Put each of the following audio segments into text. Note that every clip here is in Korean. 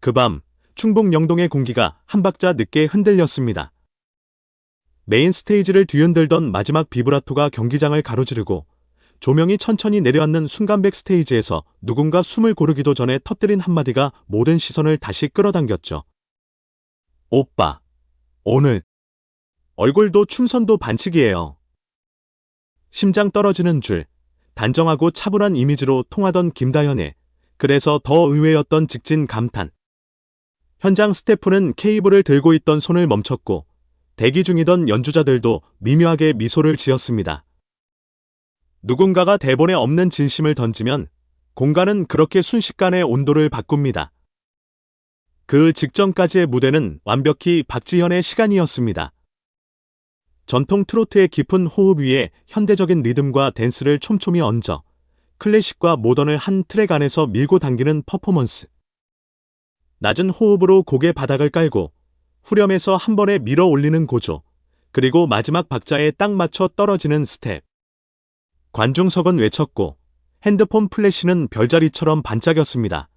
그 밤 충북 영동의 공기가 한 박자 늦게 흔들렸습니다. 메인 스테이지를 뒤흔들던 마지막 비브라토가 경기장을 가로지르고 조명이 천천히 내려앉는 순간 백스테이지에서 누군가 숨을 고르기도 전에 터뜨린 한마디가 모든 시선을 다시 끌어당겼죠. 오빠, 오늘 얼굴도 춤선도 반칙이에요. 심장 떨어지는 줄, 단정하고 차분한 이미지로 통하던 김다현의 그래서 더 의외였던 직진 감탄. 현장 스태프는 케이블을 들고 있던 손을 멈췄고 대기 중이던 연주자들도 미묘하게 미소를 지었습니다. 누군가가 대본에 없는 진심을 던지면 공간은 그렇게 순식간에 온도를 바꿉니다. 그 직전까지의 무대는 완벽히 박지현의 시간이었습니다. 전통 트로트의 깊은 호흡 위에 현대적인 리듬과 댄스를 촘촘히 얹어 클래식과 모던을 한 트랙 안에서 밀고 당기는 퍼포먼스. 낮은 호흡으로 곡의 바닥을 깔고 후렴에서 한 번에 밀어 올리는 고조, 그리고 마지막 박자에 딱 맞춰 떨어지는 스텝. 관중석은 외쳤고 핸드폰 플래시는 별자리처럼 반짝였습니다.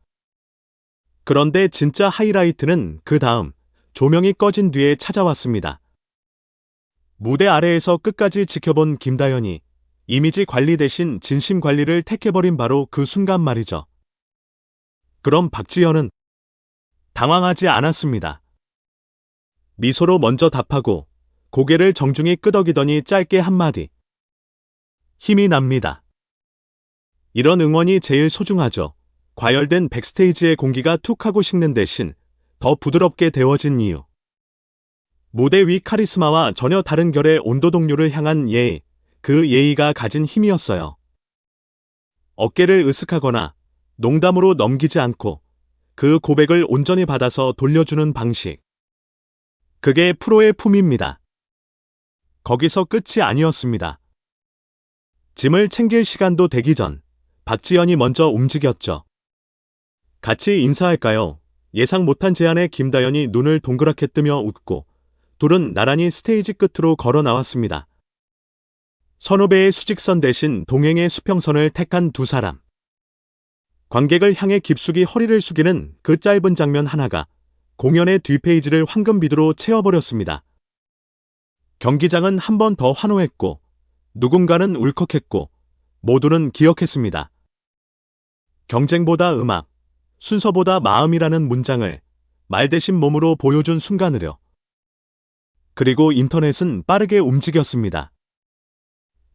그런데 진짜 하이라이트는 그 다음 조명이 꺼진 뒤에 찾아왔습니다. 무대 아래에서 끝까지 지켜본 김다현이 이미지 관리 대신 진심 관리를 택해버린 바로 그 순간 말이죠. 그럼 박지현은 당황하지 않았습니다. 미소로 먼저 답하고 고개를 정중히 끄덕이더니 짧게 한마디. 힘이 납니다. 이런 응원이 제일 소중하죠. 과열된 백스테이지의 공기가 툭 하고 식는 대신 더 부드럽게 데워진 이유. 무대 위 카리스마와 전혀 다른 결의 온도 동료를 향한 예의, 그 예의가 가진 힘이었어요. 어깨를 으쓱하거나 농담으로 넘기지 않고 그 고백을 온전히 받아서 돌려주는 방식. 그게 프로의 품입니다. 거기서 끝이 아니었습니다. 짐을 챙길 시간도 되기 전 박지연이 먼저 움직였죠. 같이 인사할까요? 예상 못한 제안에 김다연이 눈을 동그랗게 뜨며 웃고 둘은 나란히 스테이지 끝으로 걸어 나왔습니다. 선후배의 수직선 대신 동행의 수평선을 택한 두 사람. 관객을 향해 깊숙이 허리를 숙이는 그 짧은 장면 하나가 공연의 뒷페이지를 황금비두로 채워버렸습니다. 경기장은 한 번 더 환호했고 누군가는 울컥했고 모두는 기억했습니다. 경쟁보다 음악, 순서보다 마음이라는 문장을 말 대신 몸으로 보여준 순간으려. 그리고 인터넷은 빠르게 움직였습니다.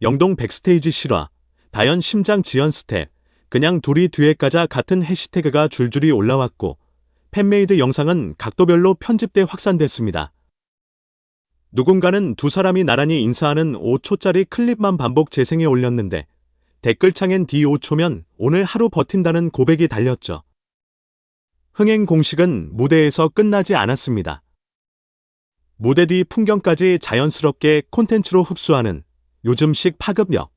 영동 백스테이지 실화, 다연 심장 지연 스텝, 그냥 둘이 뒤에 까자 같은 해시태그가 줄줄이 올라왔고 팬메이드 영상은 각도별로 편집돼 확산됐습니다. 누군가는 두 사람이 나란히 인사하는 5초짜리 클립만 반복 재생해 올렸는데 댓글창엔 뒤 5초면 오늘 하루 버틴다는 고백이 달렸죠. 흥행 공식은 무대에서 끝나지 않았습니다. 무대 뒤 풍경까지 자연스럽게 콘텐츠로 흡수하는 요즘식 파급력.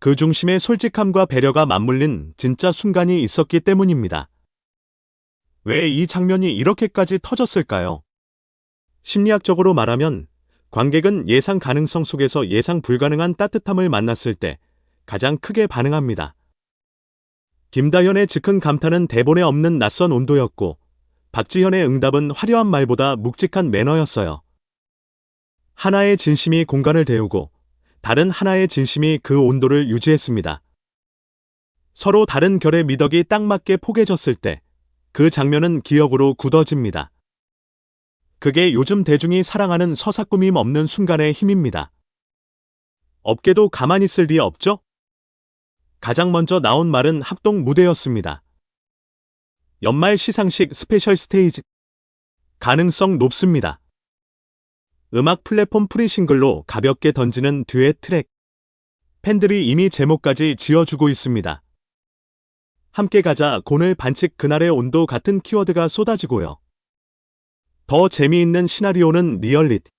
그 중심에 솔직함과 배려가 맞물린 진짜 순간이 있었기 때문입니다. 왜 이 장면이 이렇게까지 터졌을까요? 심리학적으로 말하면 관객은 예상 가능성 속에서 예상 불가능한 따뜻함을 만났을 때 가장 크게 반응합니다. 김다현의 즉흥 감탄은 대본에 없는 낯선 온도였고 박지현의 응답은 화려한 말보다 묵직한 매너였어요. 하나의 진심이 공간을 데우고 다른 하나의 진심이 그 온도를 유지했습니다. 서로 다른 결의 미덕이 딱 맞게 포개졌을 때 그 장면은 기억으로 굳어집니다. 그게 요즘 대중이 사랑하는 서사꾸밈 없는 순간의 힘입니다. 업계도 가만히 있을 리 없죠? 가장 먼저 나온 말은 합동 무대였습니다. 연말 시상식 스페셜 스테이지. 가능성 높습니다. 음악 플랫폼 프리싱글로 가볍게 던지는 듀엣 트랙. 팬들이 이미 제목까지 지어주고 있습니다. 함께 가자 곤을 반칙 그날의 온도 같은 키워드가 쏟아지고요. 더 재미있는 시나리오는 리얼리티.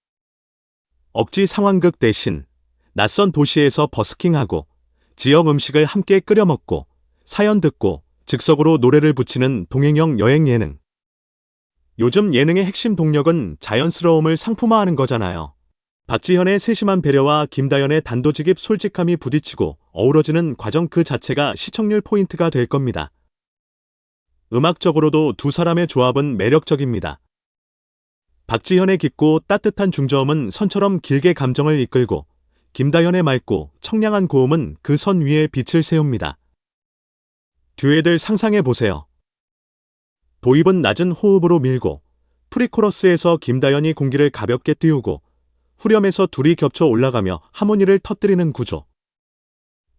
억지 상황극 대신 낯선 도시에서 버스킹하고 지역 음식을 함께 끓여 먹고 사연 듣고 즉석으로 노래를 붙이는 동행형 여행 예능. 요즘 예능의 핵심 동력은 자연스러움을 상품화하는 거잖아요. 박지현의 세심한 배려와 김다연의 단도직입 솔직함이 부딪히고 어우러지는 과정 그 자체가 시청률 포인트가 될 겁니다. 음악적으로도 두 사람의 조합은 매력적입니다. 박지현의 깊고 따뜻한 중저음은 선처럼 길게 감정을 이끌고 김다현의 맑고 청량한 고음은 그 선 위에 빛을 세웁니다. 듀엣을 상상해 보세요. 도입은 낮은 호흡으로 밀고 프리코러스에서 김다현이 공기를 가볍게 띄우고 후렴에서 둘이 겹쳐 올라가며 하모니를 터뜨리는 구조.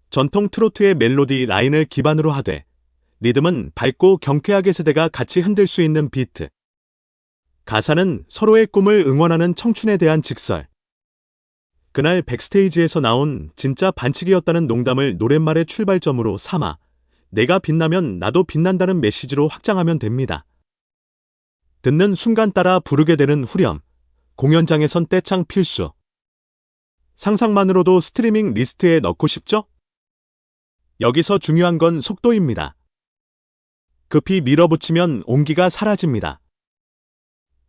전통 트로트의 멜로디 라인을 기반으로 하되 리듬은 밝고 경쾌하게 세대가 같이 흔들 수 있는 비트. 가사는 서로의 꿈을 응원하는 청춘에 대한 직설. 그날 백스테이지에서 나온 진짜 반칙이었다는 농담을 노랫말의 출발점으로 삼아 내가 빛나면 나도 빛난다는 메시지로 확장하면 됩니다. 듣는 순간 따라 부르게 되는 후렴. 공연장에선 떼창 필수. 상상만으로도 스트리밍 리스트에 넣고 싶죠? 여기서 중요한 건 속도입니다. 급히 밀어붙이면 온기가 사라집니다.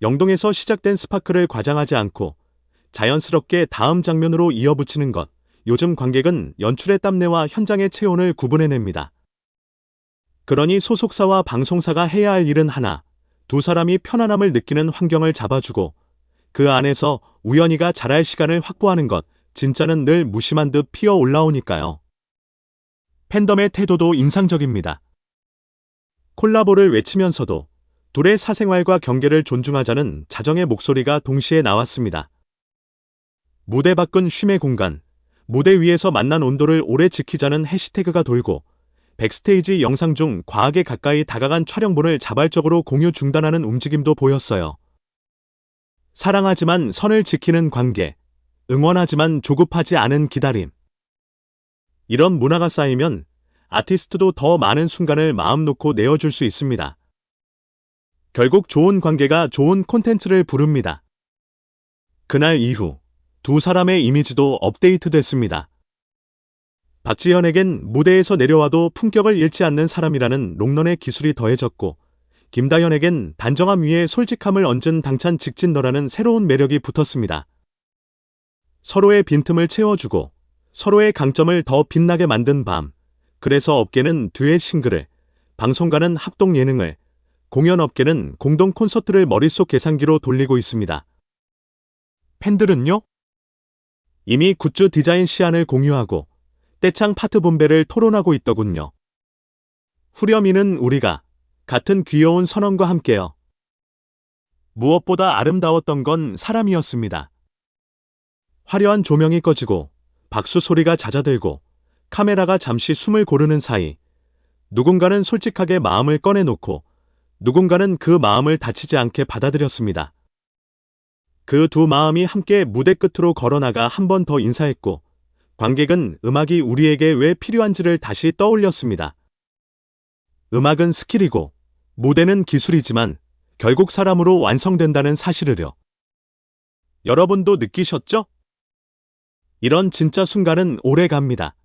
영동에서 시작된 스파크를 과장하지 않고 자연스럽게 다음 장면으로 이어붙이는 것. 요즘 관객은 연출의 땀내와 현장의 체온을 구분해냅니다. 그러니 소속사와 방송사가 해야 할 일은 하나, 두 사람이 편안함을 느끼는 환경을 잡아주고 그 안에서 우연히가 잘할 시간을 확보하는 것, 진짜는 늘 무심한 듯 피어 올라오니까요. 팬덤의 태도도 인상적입니다. 콜라보를 외치면서도 둘의 사생활과 경계를 존중하자는 자정의 목소리가 동시에 나왔습니다. 무대 밖은 쉼의 공간, 무대 위에서 만난 온도를 오래 지키자는 해시태그가 돌고 백스테이지 영상 중 과하게 가까이 다가간 촬영본을 자발적으로 공유 중단하는 움직임도 보였어요. 사랑하지만 선을 지키는 관계, 응원하지만 조급하지 않은 기다림. 이런 문화가 쌓이면 아티스트도 더 많은 순간을 마음 놓고 내어줄 수 있습니다. 결국 좋은 관계가 좋은 콘텐츠를 부릅니다. 그날 이후 두 사람의 이미지도 업데이트 됐습니다. 박지현에겐 무대에서 내려와도 품격을 잃지 않는 사람이라는 롱런의 기술이 더해졌고 김다현에겐 단정함 위에 솔직함을 얹은 당찬 직진너라는 새로운 매력이 붙었습니다. 서로의 빈틈을 채워주고 서로의 강점을 더 빛나게 만든 밤. 그래서 업계는 듀엣 싱글을, 방송가는 합동 예능을, 공연 업계는 공동 콘서트를 머릿속 계산기로 돌리고 있습니다. 팬들은요? 이미 굿즈 디자인 시안을 공유하고 떼창 파트 분배를 토론하고 있더군요. 후렴이는 우리가 같은 귀여운 선언과 함께요. 무엇보다 아름다웠던 건 사람이었습니다. 화려한 조명이 꺼지고 박수 소리가 잦아들고 카메라가 잠시 숨을 고르는 사이 누군가는 솔직하게 마음을 꺼내놓고 누군가는 그 마음을 다치지 않게 받아들였습니다. 그 두 마음이 함께 무대 끝으로 걸어나가 한 번 더 인사했고 관객은 음악이 우리에게 왜 필요한지를 다시 떠올렸습니다. 음악은 스킬이고 무대는 기술이지만 결국 사람으로 완성된다는 사실을요. 여러분도 느끼셨죠? 이런 진짜 순간은 오래 갑니다.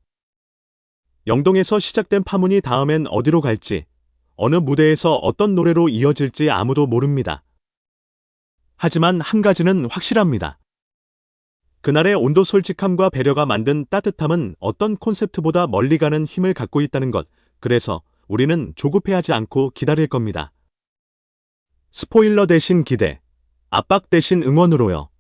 영동에서 시작된 파문이 다음엔 어디로 갈지, 어느 무대에서 어떤 노래로 이어질지 아무도 모릅니다. 하지만 한 가지는 확실합니다. 그날의 온도 솔직함과 배려가 만든 따뜻함은 어떤 콘셉트보다 멀리 가는 힘을 갖고 있다는 것. 그래서 우리는 조급해하지 않고 기다릴 겁니다. 스포일러 대신 기대, 압박 대신 응원으로요.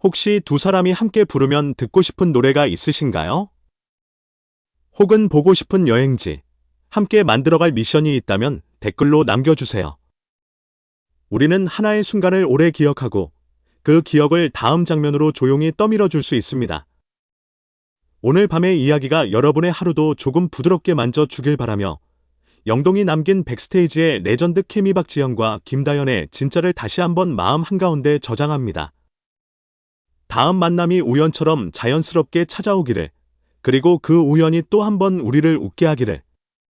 혹시 두 사람이 함께 부르면 듣고 싶은 노래가 있으신가요? 혹은 보고 싶은 여행지, 함께 만들어갈 미션이 있다면 댓글로 남겨주세요. 우리는 하나의 순간을 오래 기억하고 그 기억을 다음 장면으로 조용히 떠밀어 줄 수 있습니다. 오늘 밤의 이야기가 여러분의 하루도 조금 부드럽게 만져 주길 바라며 영동이 남긴 백스테이지의 레전드 케미 박지현과 김다연의 진짜를 다시 한번 마음 한가운데 저장합니다. 다음 만남이 우연처럼 자연스럽게 찾아오기를, 그리고 그 우연이 또 한 번 우리를 웃게 하기를,